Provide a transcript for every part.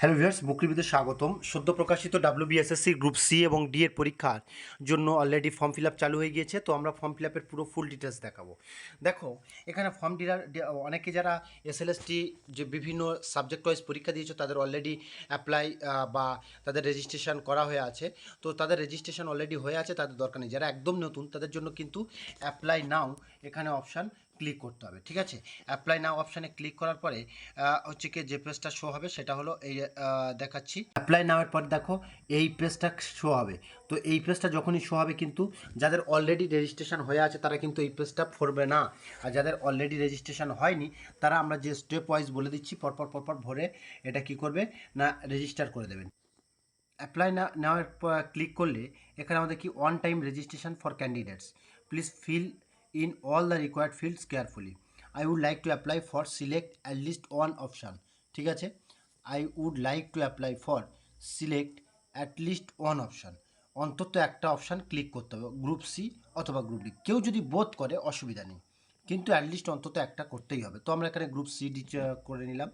Hello viewers বুকরিবিতে স্বাগতম। সদ্য প্রকাশিত ডাব্লিউবিএসএসসি গ্রুপ সি এবং ডি এর পরীক্ষার জন্য অলরেডি ফর্ম ফিল আপ চালু হয়ে গিয়েছে, তো আমরা ফর্ম ফিল আপের পুরো ফুল ডিটেলস দেখাবো। দেখো, এখানে ফর্ম ডিলার অনেকে যারা এসএলএসটি যে বিভিন্ন সাবজেক্ট ওয়াইজ পরীক্ষা দিয়েছে, তাদের অলরেডি অ্যাপ্লাই বা তাদের রেজিস্ট্রেশন করা হয়ে আছে। তো তাদের রেজিস্ট্রেশন অলরেডি হয়ে আছে, তাদের দরকার নেই। যারা একদম নতুন, তাদের জন্য কিন্তু অ্যাপ্লাই নাও এখানে অপশান ক্লিক করতে হবে, ঠিক আছে? অ্যাপ্লাই নাও অপশানে ক্লিক করার পরে হচ্ছে কি যে পেজটা শো হবে সেটা হলো এই দেখাচ্ছি। অ্যাপ্লাই নাওয়ের পর দেখো এই পেজটা শো হবে। তো এই পেজটা যখনই শো হবে কিন্তু যাদের অলরেডি রেজিস্ট্রেশন হয়ে আছে তারা কিন্তু এই পেজটা পড়বে না। আর যাদের অলরেডি রেজিস্ট্রেশন হয়নি, তারা আমরা যে স্টেপ ওয়াইজ বলে দিচ্ছি, পরপর পরপর ভরে এটা কি করবে? না রেজিস্টার করে দেবেন। অ্যাপ্লাই না নেওয়ার ক্লিক করলে এখানে আমাদের কি one time registration for candidates please fill in all the required fields carefully I would like to apply for select at least one option ঠিক আছে? I would like to apply for select at least one option অন্তত একটা option click করতে হবে। Group C অথবা group D কেউ যদি বোধ করে, অসুবিধা নেই। কিন্তু অ্যাটলিস্ট অন্তত একটা করতেই হবে। তো আমরা এখানে গ্রুপ সি ডি করে নিলাম।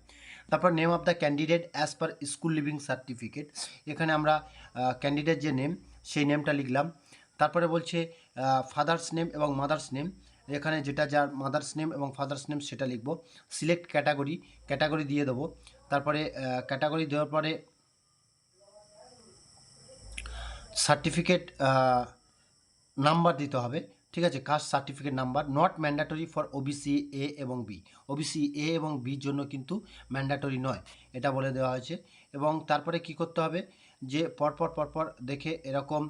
তারপর name of the candidate as per school leaving certificate এখানে আমরা ক্যান্ডিডেট যে নেম সেই নেমটা লিখলাম। তারপরে বলছে ফাদার্স নেম এবং মাদার্স নেম এখানে যেটা যার মাদার্স নেম এবং ফাদার্স নেম সেটা লিখব। সিলেক্ট ক্যাটাগরি ক্যাটাগরি দিয়ে দেবো। তারপরে ক্যাটাগরি দেওয়ার পরে সার্টিফিকেট নাম্বার দিতে হবে। ঠিক আছে? Caste certificate number not mandatory for OBC A এবং বি ওবিসি এ এবং বির জন্য কিন্তু ম্যান্ডাটরি নয়। এটা বলে দেওয়া হয়েছে। এবং তারপরে কি করতে হবে? যে পরপর পরপর দেখে এরকম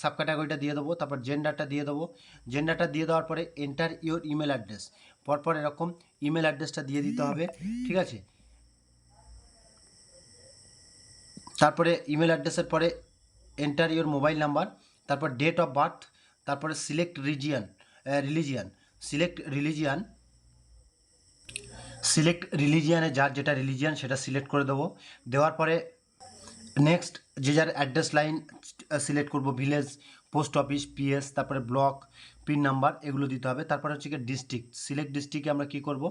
সাব ক্যাটাগরিটা দিয়ে দেবো, তারপর জেন্ডারটা দিয়ে দেবো। জেন্ডারটা দিয়ে দেওয়ার পরে এন্টার ইওর ইমেল অ্যাড্রেস পরপর এরকম ইমেল অ্যাড্রেসটা দিয়ে দিতে হবে, ঠিক আছে? তারপরে ইমেল অ্যাড্রেসের পরে এন্টার ইওর মোবাইল নাম্বার তারপর ডেট অফ বার্থ তারপরে select region religion select religion select রিলিজিয়ানে যার যেটা রিলিজিয়ান সেটা সিলেক্ট করে দেবো। দেওয়ার পরে নেক্সট যে যার অ্যাড্রেস লাইন সিলেক্ট করব ভিলেজ পোস্ট অফিস পিএস তারপরে ব্লক পিন নাম্বার এগুলো দিতে হবে। তারপরে হচ্ছে গিয়ে ডিস্ট্রিক্ট সিলেক্ট ডিস্ট্রিক্টে আমরা কী করব?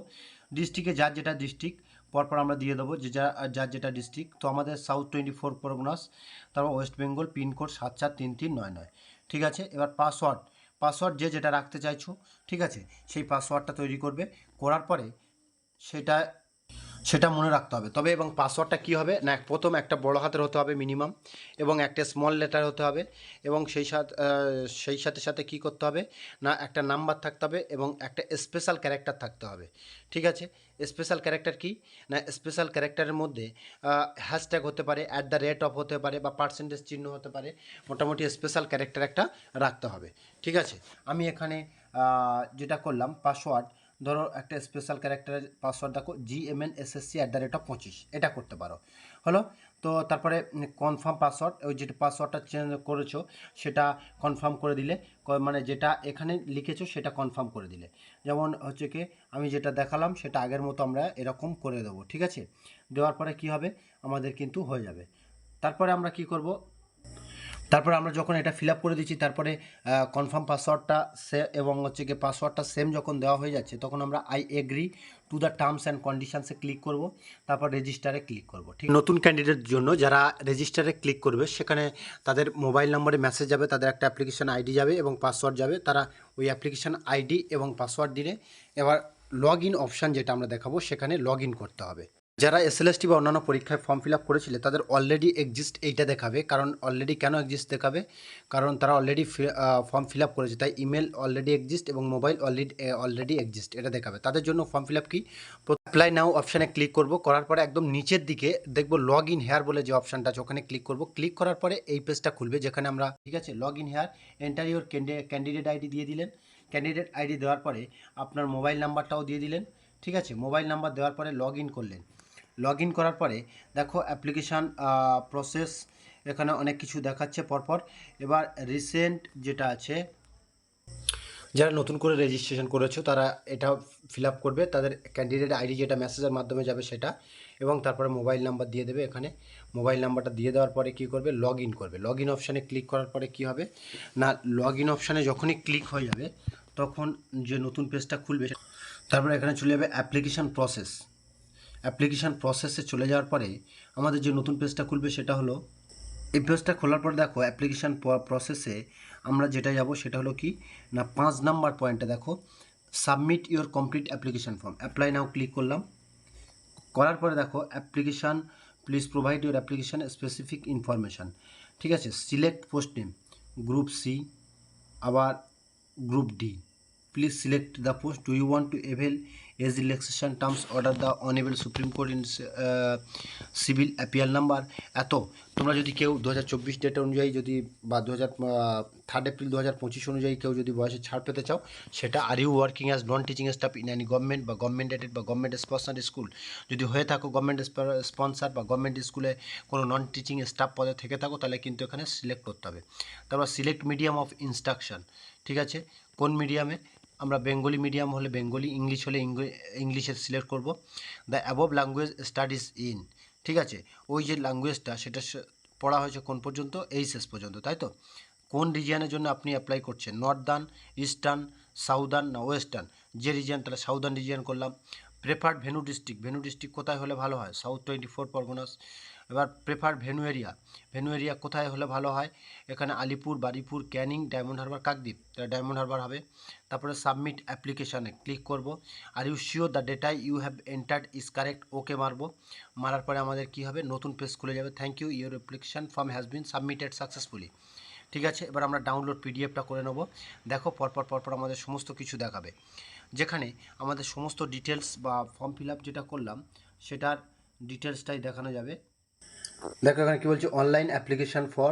ডিস্ট্রিক্টে যার যেটা ডিস্ট্রিক্ট পরপর আমরা দিয়ে দেবো যে যা যার যেটা ডিস্ট্রিক্ট তো আমাদের সাউথ টোয়েন্টি ফোর পরগনাস, তারপর ওয়েস্ট বেঙ্গল পিনকোড সাত চার তিন তিন নয় নয়। ঠিক আছে? এবার পাসওয়ার্ড পাসওয়ার্ড যে যেটা রাখতে চাইছো, ঠিক আছে? সেই পাসওয়ার্ডটা তৈরি করবে। করার পরে সেটা সেটা মনে রাখতে হবে। তবে এবং পাসওয়ার্ডটা কী হবে? না, প্রথম একটা বড় হাতের হতে হবে মিনিমাম এবং একটা স্মল লেটার হতে হবে এবং সেই সাথে সেই সাথে সাথে কী করতে হবে? না, একটা নাম্বার থাকতে হবে এবং একটা স্পেশাল ক্যারেক্টার থাকতে হবে। ঠিক আছে? স্পেশাল ক্যারেক্টার কি? না স্পেশাল ক্যারেক্টারের মধ্যে হ্যাশট্যাগ হতে পারে অ্যাট দ্য রেট অফ হতে পারে বা পার্সেন্টেজ চিহ্ন হতে পারে, মোটামুটি স্পেশাল ক্যারেক্টার একটা রাখতে হবে। ঠিক আছে? আমি এখানে যেটা করলাম পাসওয়ার্ড ধরো একটা স্পেশাল ক্যারেক্টারের পাসওয়ার্ড দেখো G M N S S C at the rate of পঁচিশ। এটা করতে পারো। হলো? তো তারপরে কনফার্ম পাসওয়ার্ড ওই যেটা পাসওয়ার্ডটা চেঞ্জ করেছ, সেটা কনফার্ম করে দিলে মানে যেটা এখানে লিখেছো, সেটা কনফার্ম করে দিলে। যেমন হচ্ছে কি, আমি যেটা দেখালাম, সেটা আগের মতো আমরা এরকম করে দেবো, ঠিক আছে? দেওয়ার পরে কি হবে? আমাদের কিন্তু হয়ে যাবে। তারপরে আমরা কি করব? তারপরে আমরা যখন এটা ফিল করে দিচ্ছি তারপরে কনফার্ম পাসওয়ার্ডটা সে, এবং হচ্ছে কি পাসওয়ার্ডটা সেম যখন দেওয়া হয়ে যাচ্ছে, তখন আমরা I agree to the terms and কন্ডিশনসে click করব, তারপর রেজিস্টারে ক্লিক করব, ঠিক নতুন ক্যান্ডিডেট জন্য যারা রেজিস্টারে ক্লিক করবে, সেখানে তাদের মোবাইল নম্বরে মেসেজ যাবে, তাদের একটা অ্যাপ্লিকেশন আইডি যাবে এবং পাসওয়ার্ড যাবে, তারা ওই অ্যাপ্লিকেশন আইডি এবং পাসওয়ার্ড দিলে এবার লগ ইন অপশান যেটা আমরা দেখাবো, সেখানে লগ ইন করতে হবে। যারা এসএলএসটি বা অন্যান্য পরীক্ষায় ফর্ম ফিল আপ করেছিল, তাদের অলরেডি এক্সিস্ট এইটা দেখাবে। কারণ অলরেডি কেন এক্সিস্ট দেখাবে? কারণ তারা অলরেডি ফর্ম ফিল আপ করেছে। তাই ইমেল অলরেডি এক্সিস্ট এবং মোবাইল অলরেডি অলরেডি এক্সিস্ট এটা দেখাবে। তাদের জন্য ফর্ম ফিল আপ কি? অ্যাপ্লাই নাও অপশানে ক্লিক করব। করার পরে একদম নিচের দিকে দেখব লগ ইন হেয়ার বলে যে অপশানটা আছে, ওখানে ক্লিক করব। ক্লিক করার পরে এই পেজটা খুলবে, যেখানে আমরা, ঠিক আছে log in here enter your candidate ID দিয়ে দিলেন। ক্যান্ডিডেট আইডি দেওয়ার পরে আপনার মোবাইল নাম্বারটাও দিয়ে দিলেন। ঠিক আছে মোবাইল নাম্বার দেওয়ার পরে লগ ইন করলেন। লগ ইন করার পরে দেখো অ্যাপ্লিকেশান প্রসেস এখানে অনেক কিছু দেখাচ্ছে পরপর। এবার রিসেন্ট যেটা আছে, যারা নতুন করে রেজিস্ট্রেশন করেছ তারা এটা ফিল করবে, তাদের ক্যান্ডিডেট আইডি যেটা মেসেজের মাধ্যমে যাবে সেটা, এবং তারপরে মোবাইল নাম্বার দিয়ে দেবে এখানে। মোবাইল নাম্বারটা দিয়ে দেওয়ার পরে কী করবে? লগ করবে। লগ ইন অপশানে ক্লিক করার পরে কী হবে? না লগ ইন অপশানে যখনই ক্লিক হয়ে যাবে, তখন যে নতুন পেজটা খুলবে, তারপরে এখানে চলে যাবে অ্যাপ্লিকেশান প্রসেস অ্যাপ্লিকেশান প্রসেসে চলে যাওয়ার পরে আমাদের যে নতুন পেজটা খুলবে সেটা হলো, এই পেজটা খোলার পর দেখো অ্যাপ্লিকেশান প্রসেসে আমরা যেটা যাব সেটা হলো কি, না পাঁচ নাম্বার পয়েন্টে দেখো, submit your complete application form. Apply now click করলাম। করার পরে দেখো application, please provide your application specific information. ঠিক আছে, select post name, group C, আবার group D. Please select the post do you want to avail age relaxation terms order the honourable supreme court in civil appeal number এত, তোমরা যদি কেউ দু হাজার চব্বিশ ডেট অনুযায়ী যদি বা দু হাজার থার্ড এপ্রিল দু হাজার পঁচিশ অনুযায়ী কেউ যদি বয়সে ছাড় পেতে চাও, সেটা are you working as non teaching staff in any government বা গভর্নমেন্ট এডেড বা গভর্নমেন্ট স্পন্সার স্কুল যদি হয়ে থাকো গভর্নমেন্ট স্পন্সার বা গভর্নমেন্ট স্কুলে কোনো নন টিচিং স্টাফ পদে থেকে থাকো, তাহলে কিন্তু এখানে সিলেক্ট করতে হবে। তারপর সিলেক্ট মিডিয়াম অফ ইনস্ট্রাকশন ঠিক আছে? কোন মিডিয়ামে আমরা বেঙ্গলি মিডিয়াম হলে বেঙ্গলি, ইংলিশ হলে ইংলিশের সিলেক্ট করব। The above language studies in ঠিক আছে? ওই যে ল্যাঙ্গুয়েজটা সেটা পড়া হয়েছে কোন পর্যন্ত? এই শেষ পর্যন্ত, তাই তো? কোন রিজিয়ানের জন্য আপনি অ্যাপ্লাই করছেন? নর্দার্ন ইস্টার্ন সাউদার্ন না ওয়েস্টার্ন যে রিজিয়ান তাহলে সাউদার্ন রিজিয়ান করলাম। Preferred venue district venue district কোথায় হলে ভালো হয়? সাউথ টোয়েন্টি ফোর পরগনাস এবার prefer venue area venue area কোথায় হলে ভালো হয়? এখানে Alipur, Baruipur, Canning Diamond Harbour Kakdwip. তাহলে ডায়মন্ড হারবার হবে। তারপরে সাবমিট অ্যাপ্লিকেশানে ক্লিক করব। Are you sure the data you have entered is correct okay মারবো। মারার পরে আমাদের কি হবে? নতুন পেজ খুলে যাবে। Thank you your application form has been submitted successfully ঠিক আছে? এবার আমরা ডাউনলোড পিডিএফটা করে নেব। দেখো, পরপর পরপর আমাদের সমস্ত কিছু দেখাবে। যেখানে আমাদের সমস্ত ডিটেলস বা ফর্ম ফিল যেটা করলাম, সেটার ডিটেলসটাই দেখানো যাবে। দেখো, এখানে কী বলছে? Online application for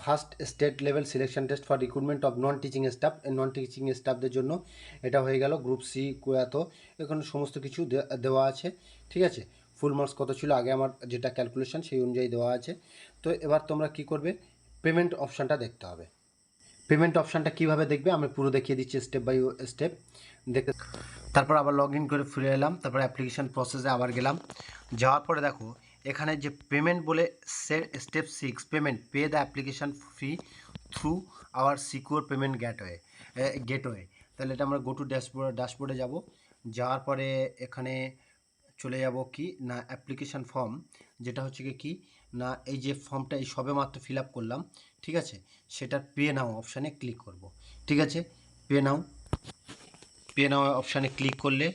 first state level selection test for recruitment of non teaching staff non teaching স্টাফদের জন্য এটা হয়ে গেল গ্রুপ সি এত এখানে সমস্ত কিছু দেওয়া আছে, ঠিক আছে? ফুল মার্কস কত ছিল? আগে আমার যেটা ক্যালকুলেশন সেই অনুযায়ী দেওয়া আছে। তো এবার তোমরা কি করবে? পেমেন্ট অপশানটা দেখতে হবে। পেমেন্ট অপশানটা কীভাবে দেখবে? আমি পুরো দেখিয়ে দিচ্ছি স্টেপ বাই স্টেপ দেখে তারপর আবার লগ ইন করে ফিরে এলাম। তারপর অ্যাপ্লিকেশান প্রসেসে আবার গেলাম। যাওয়ার পরে দেখো এখানে যে পেমেন্ট বলে step six payment pay the application fee through our secure payment gateway gateway তাহলে এটা আমরা গো টু ড্যাশবোর্ড ড্যাশবোর্ডে যাব। যাওয়ার পরে এখানে চলে যাব কি? না অ্যাপ্লিকেশান ফর্ম যেটা হচ্ছে কি কি? না, এই যে ফর্মটা এই সবে মাত্র ফিল করলাম, ঠিক আছে? সেটার পে নাও অপশানে ক্লিক করব, ঠিক আছে? পে নাও পে নাও অপশানে ক্লিক করলে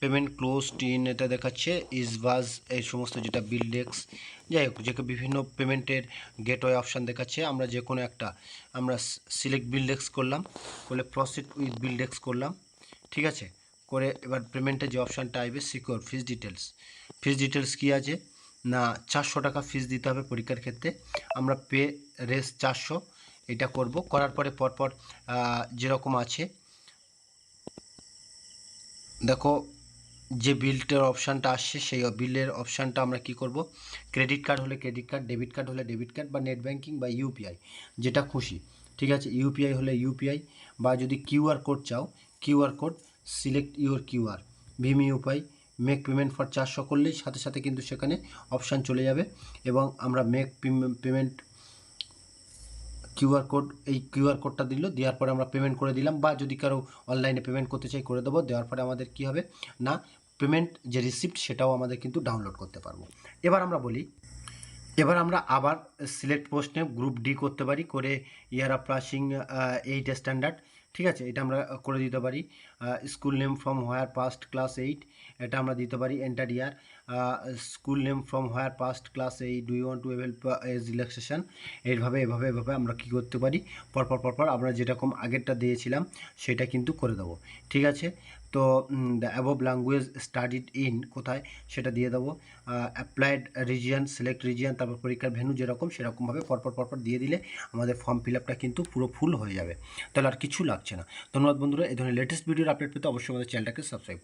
পেমেন্ট ক্লোজ টিন এটা দেখাচ্ছে ইজ বাজ এই সমস্ত যেটা বিল ডেক্স যাই হোক, যে বিভিন্ন পেমেন্টের গেটওয়ে অপশান দেখাচ্ছে, আমরা যে কোনো একটা, আমরা সিলেক্ট বিল ডেক্স করলাম করলে প্রসিড উইথ বিল ডেক্স করলাম, ঠিক আছে? করে এবার পেমেন্টের যে অপশানটা আসবে secure fees details fees details কী আছে? না, চারশো টাকা ফিস দিতে হবে পরীক্ষার ক্ষেত্রে, আমরা পে রেস চারশো, এটা করব, করার পরে পরপর যেরকম আছে, দেখো যে বিলটার অপশানটা আসছে, সেই বিলের অপশানটা আমরা কি করব? ক্রেডিট কার্ড হলে ক্রেডিট কার্ড, ডেবিট কার্ড হলে ডেবিট কার্ড বা নেট ব্যাঙ্কিং বা ইউপিআই, যেটা খুশি। ঠিক আছে, ইউপিআই হলে ইউপিআই বা যদি কিউআর কোড চাও QR code, select your QR Vim UPI, make payment for চারশো করলেই সাথে সাথে কিন্তু সেখানে অপশান চলে যাবে এবং আমরা মেক পেমেন্ট কিউআর কোড, এই কিউআর কোডটা দিল, দেওয়ার পরে আমরা পেমেন্ট করে দিলাম বা যদি কারও অনলাইনে পেমেন্ট করতে চাই, করে দেবো। দেওয়ার পরে আমাদের কি হবে? না পেমেন্ট যে রিসিপ্ট সেটাও আমাদের কিন্তু ডাউনলোড করতে পারব। এবার আমরা বলি, এবার আমরা আবার সিলেক্ট পোস্টে গ্রুপ ডি করতে পারি, করে year of passing eight standard ঠিক আছে? এটা আমরা করে দিতে পারি। School name from where passed class eight এটা আমরা দিতে পারি enter year school name from where passed class এই do you want to avail age relaxation এইভাবে, এভাবে এভাবে আমরা কী করতে পারি? পরপর পরপর আমরা যেরকম আগেরটা দিয়েছিলাম, সেটা কিন্তু করে দেবো। ঠিক আছে? তো the above language studied in কোথায়? সেটা দিয়ে দেবো। অ্যাপ্লাইড রিজিয়ান সিলেক্ট রিজিয়ান তারপর পরীক্ষার ভেন্যু যেরকম, সেরকমভাবে পরপর পরপর দিয়ে দিলে আমাদের ফর্ম ফিল আপটা কিন্তু পুরো ফুল হয়ে যাবে। তাহলে আর কিছু লাগছে না। ধন্যবাদ বন্ধুরা। এই ধরনের লেটেস্ট ভিডিওর আপডেট পেতে অবশ্যই আমাদের চ্যানেলটাকে সাবস্ক্রাইব